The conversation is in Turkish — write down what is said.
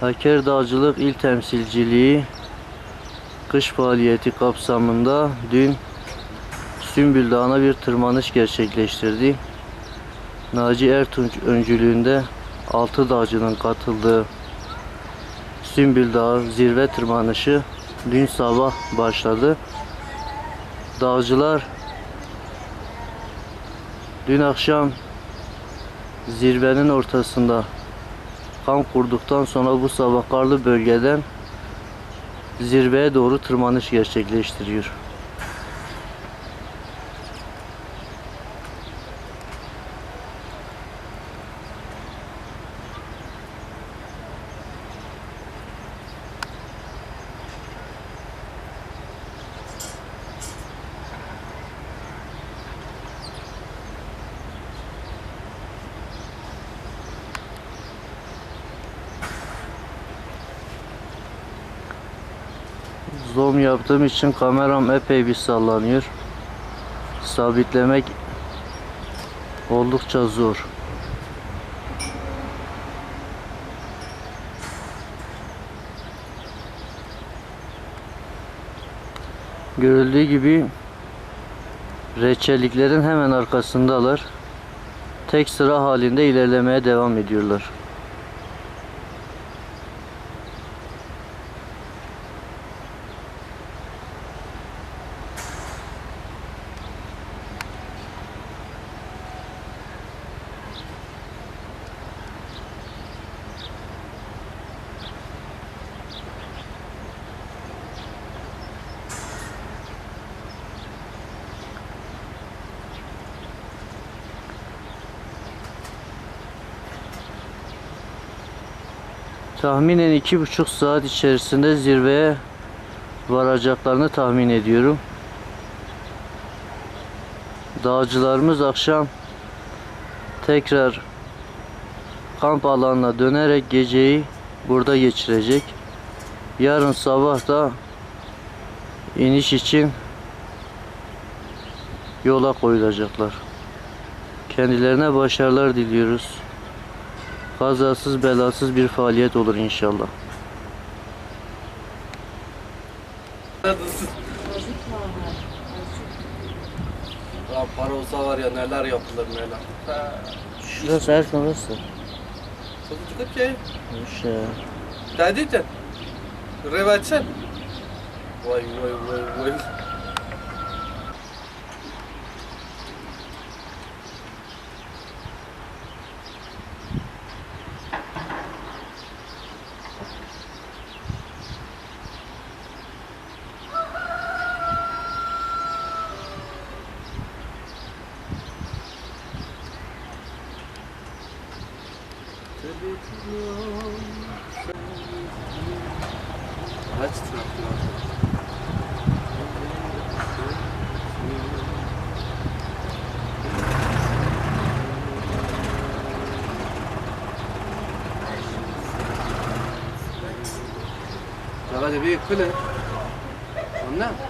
Haker Dağcılık İl Temsilciliği kış faaliyeti kapsamında dün Sümbül Dağı'na bir tırmanış gerçekleştirdi. Naci Ertunç öncülüğünde 6 dağcının katıldığı Sümbül Dağı zirve tırmanışı dün sabah başladı. Dağcılar dün akşam zirvenin ortasında kamp kurduktan sonra bu sabah karlı bölgeden zirveye doğru tırmanış gerçekleştiriyor. Zoom yaptığım için kameram epey bir sallanıyor. Sabitlemek oldukça zor. Görüldüğü gibi reçelliklerin hemen arkasındalar. Tek sıra halinde ilerlemeye devam ediyorlar. Tahminen iki buçuk saat içerisinde zirveye varacaklarını tahmin ediyorum. Dağcılarımız akşam tekrar kamp alanına dönerek geceyi burada geçirecek. Yarın sabah da iniş için yola koyulacaklar. Kendilerine başarılar diliyoruz. Kazasız belasız bir faaliyet olur inşallah. Para olsa var ya neler yapılır neler. Ha. Şurası her orası. Çocuk ki. Şey. Dediysen. Revaçen. Vay vay vay vay. Kaç trafiği Hadi bir kule. Anne.